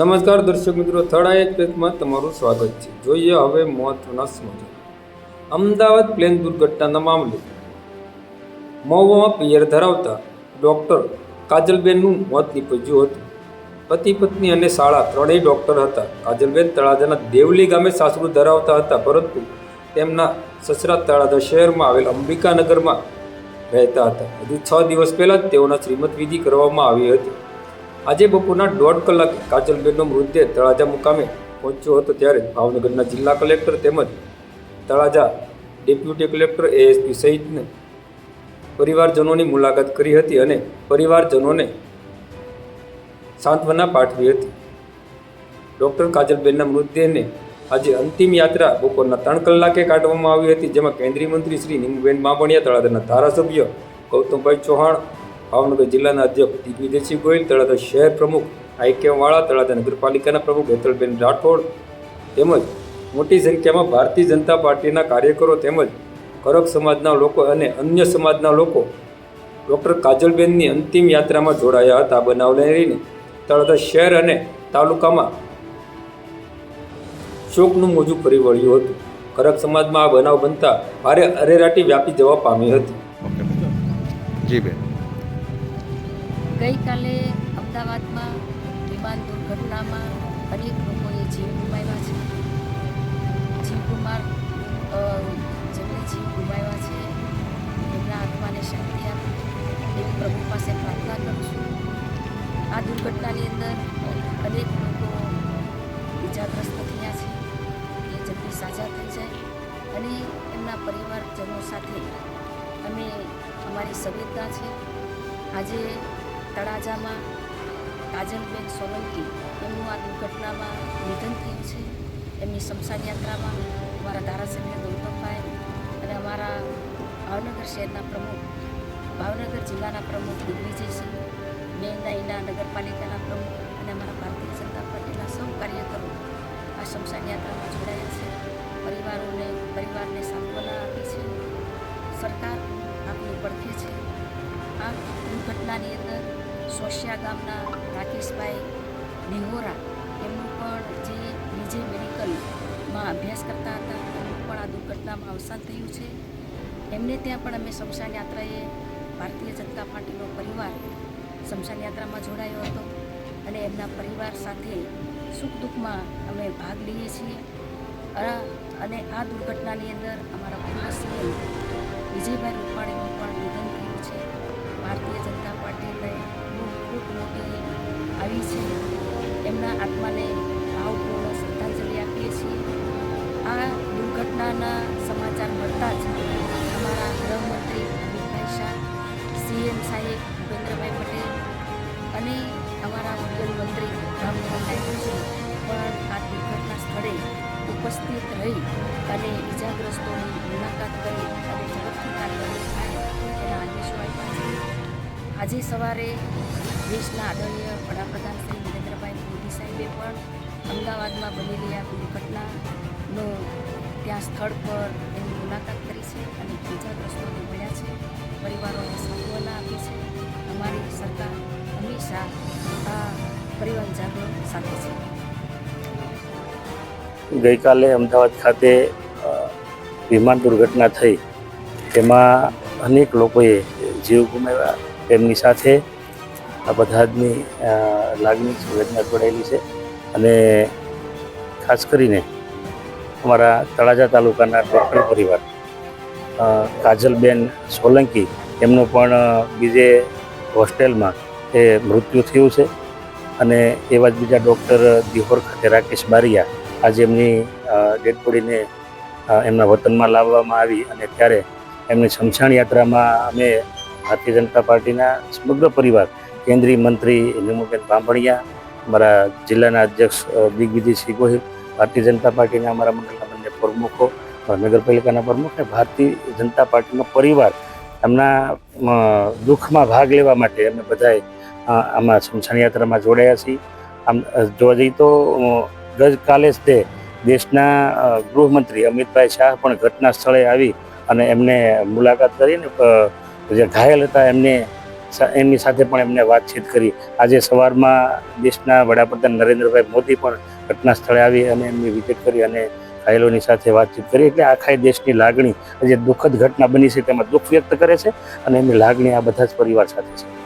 નમસ્કાર દર્શક મિત્રો થર્ડ આઈ એક્સપ્રેસમાં તમારું સ્વાગત છે. જોઈએ હવે મહત્વના સમાચાર. અમદાવાદ પ્લેન દુર્ઘટનાના મામલે મહુવામાં પિયર ધરાવતા ડૉક્ટર કાજલબેનનું મોત નીપજ્યું હતું. પતિ પત્ની અને શાળા ત્રણેય ડૉક્ટર હતા. કાજલબેન તળાજાના દેવલી ગામે સાસરું ધરાવતા હતા, પરંતુ તેમના સસરા તળાજા શહેરમાં આવેલ અંબિકાનગરમાં રહેતા હતા. હજુ છ દિવસ પહેલાં જ તેઓના શ્રીમત વિધિ કરવામાં આવી હતી. આજે બપોરના દોઢ કલાકે કાજલબેનનો મૃતદેહ તળાજા મુકામે પહોંચ્યો હતો ત્યારે ભાવનગરના જિલ્લા કલેક્ટર તેમજ તળાજા ડેપ્યુટી કલેક્ટર એએસપી સહિતને પરિવારજનોની મુલાકાત કરી હતી અને પરિવારજનોને સાંત્વના પાઠવી હતી. ડૉક્ટર કાજલબેનના મૃતદેહને આજે અંતિમ યાત્રા બપોરના ત્રણ કલાકે કાઢવામાં આવી હતી, જેમાં કેન્દ્રીય મંત્રી શ્રી નીમબેન બામણિયા, તળાજાના ધારાસભ્ય ગૌતમભાઈ ચૌહાણ ભાવનગર જિલ્લાના અધ્યક્ષ દિગ્વિજયસિંહ ગોયલ તળાજા શહેર પ્રમુખ આઈકેવાળા તળાજા નગરપાલિકાના પ્રમુખ હેતલબેન રાઠોડ તેમજ મોટી સંખ્યામાં ભારતીય જનતા પાર્ટીના કાર્યકરો તેમજ કરક સમાજના લોકો અને અન્ય સમાજના લોકો ડૉક્ટર કાજલબેનની અંતિમ યાત્રામાં જોડાયા હતા. બનાવને લઈને તળાજા શહેર અને તાલુકામાં શોકનું મોજું ફરી વળ્યું હતું. કરક સમાજમાં આ બનાવ બનતા ભારે અરેરાટી વ્યાપી જવા પામી હતી. જી બેન. ગઈકાલે અમદાવાદમાં વિમાન દુર્ઘટનામાં અનેક લોકોએ જીવ ગુમાવ્યા છે. જીવ ગુમાર જેમણે જીવ ગુમાવ્યા છે, એમના આત્માને શાંતિ આપે. એવી પ્રભુ પાસે પ્રાર્થના કરું છું. આ દુર્ઘટનાની અંદર અનેક લોકો ઇજાગ્રસ્ત થયા છે. એ જલ્દી સાજા થઈ જાય અને એમના પરિવારજનો સાથે અમે અમારી સંવેદના છે. આજે તળાજામાં કાજલબેન સોલંકી એમનું આ દુર્ઘટનામાં નિધન થયું છે. એમની શમશાન યાત્રામાં અમારા ધારાસભ્ય ગૌતમભાઈ અને અમારા ભાવનગર શહેરના પ્રમુખ, ભાવનગર જિલ્લાના પ્રમુખ દિગ્વિજયસિંહ મેંદાઈના નગરપાલિકાના પ્રમુખ અને અમારા ભારતીય જનતા પાર્ટીના સૌ કાર્યકરો આ શમશાન યાત્રામાં જોડાયા છે. પરિવારોને, પરિવારને સાંત્વના આપી છે. સરકાર આપની પડખે છે. આ દુર્ઘટનાની સોશિયા ગામના રાકેશભાઈ નેહોરા, એમનું પણ જે વિજય મેડિકલમાં અભ્યાસ કરતા હતા, એમનું પણ આ દુર્ઘટનામાં અવસાન થયું છે. એમને ત્યાં પણ અમે શમશાન યાત્રાએ ભારતીય જનતા પાર્ટીનો પરિવાર શમશાન યાત્રામાં જોડાયો હતો અને એમના પરિવાર સાથે સુખ દુઃખમાં અમે ભાગ લઈએ છીએ. અને આ દુર્ઘટનાની અંદર અમારા પૂર્વ સીએમ આવી છે. એમના આત્માને ભાવપૂર્ણ શ્રદ્ધાંજલિ આપીએ છીએ. આ દુર્ઘટનાના સમાચાર મળતા જ અમારા ગૃહમંત્રી અમિતભાઈ શાહ, સીએમ સાહેબ ભૂપેન્દ્રભાઈ પટેલ અને અમારા ઉદ્યોગ મંત્રી રામમોહનભાઈ જોશી પણ આ દુર્ઘટના સ્થળે ઉપસ્થિત રહી અને ઇજાગ્રસ્તોની મુલાકાત કરી અને ઝડપથી કાર્યવાહી થાય એના આદેશો આપ્યા છે. આજે સવારે દેશના આદરણીય અમદાવાદમાં બનેલી આ દુર્ઘટનાનો ત્યાં સ્થળ પર એની મુલાકાત કરી છે અને ઇજાગ્રસ્તોને મળ્યા છે. પરિવારોને સાંત્વના આપી છે. અમારી સરકાર હંમેશા આ પરિવારજનો સાથે છે. ગઈકાલે અમદાવાદ ખાતે વિમાન દુર્ઘટના થઈ. તેમાં અનેક લોકોએ જીવ ગુમાવ્યા. તેમની સાથે આ બધાની લાગણી સંવેદના જોડાયેલી છે. અને ખાસ કરીને અમારા તળાજા તાલુકાના ડૉક્ટર પરિવાર કાજલબેન સોલંકી, એમનું પણ બીજે હોસ્ટેલમાં એ મૃત્યુ થયું છે. અને એવા જ બીજા ડૉક્ટર દિહોર ખાતે રાકેશ બારિયા આજે એમની ડેડ એમના વતનમાં લાવવામાં આવી અને ત્યારે એમની શમશાન યાત્રામાં અમે ભારતીય જનતા પાર્ટીના સમગ્ર પરિવાર, કેન્દ્રીય મંત્રી નીમુબેન બાંભણિયા અમારા જિલ્લાના અધ્યક્ષ અ, દિગ્વિજયસિંહ ગોહિલ ભારતીય જનતા પાર્ટીના અમારા મંડળના બંને પ્રમુખો નગરપાલિકાના પ્રમુખ અને ભારતીય જનતા પાર્ટીનો પરિવાર એમના દુઃખમાં ભાગ લેવા માટે અમે બધાએ આમાં શમશાન યાત્રામાં જોડાયા છીએ. આમ જોવા જઈએ તો ગઈકાલે જ તે દેશના ગૃહમંત્રી અમિતભાઈ શાહ પણ ઘટના સ્થળે આવી અને એમને મુલાકાત કરીને જે ઘાયલ હતા એમને એમની સાથે પણ એમને વાતચીત કરી. આજે સવારમાં દેશના વડાપ્રધાન નરેન્દ્રભાઈ મોદી પણ ઘટના સ્થળે આવી અને એમની વિઝિટ કરી અને ઘાયલોની સાથે વાતચીત કરી. એટલે આખા દેશની લાગણી જે દુઃખદ ઘટના બની છે, તેમાં દુઃખ વ્યક્ત કરે છે અને એમની લાગણી આ બધા જ પરિવાર સાથે છે.